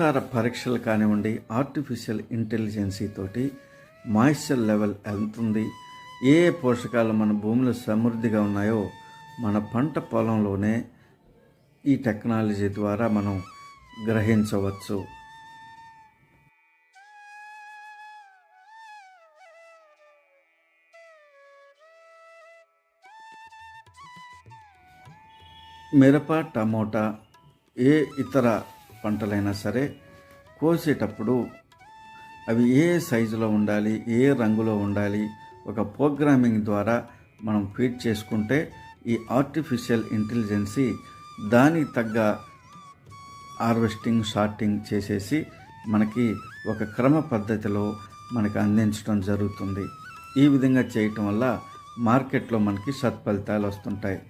ఆహార పరీక్షలు కానివ్వండి ఆర్టిఫిషియల్ ఇంటెలిజెన్సీ తోటి మాయిశ్చర్ లెవెల్ ఎంత ఉంది ఏ ఏ పోషకాలు మన భూమిలో సమృద్ధిగా ఉన్నాయో మన పంట పొలంలోనే ఈ టెక్నాలజీ ద్వారా మనం గ్రహించవచ్చు. మిరప టమోటా ఏ ఇతర పంటలైనా సరే కోసేటప్పుడు అవి ఏ సైజులో ఉండాలి ఏ రంగులో ఉండాలి ఒక ప్రోగ్రామింగ్ ద్వారా మనం ఫీడ్ చేసుకుంటే ఈ ఆర్టిఫిషియల్ ఇంటెలిజెన్సీ దానికి తగ్గ హార్వెస్టింగ్ షార్టింగ్ చేసేసి మనకి ఒక క్రమ పద్ధతిలో మనకి అందించడం జరుగుతుంది. ఈ విధంగా చేయటం వల్ల మార్కెట్లో మనకి సత్ఫలితాలు వస్తుంటాయి.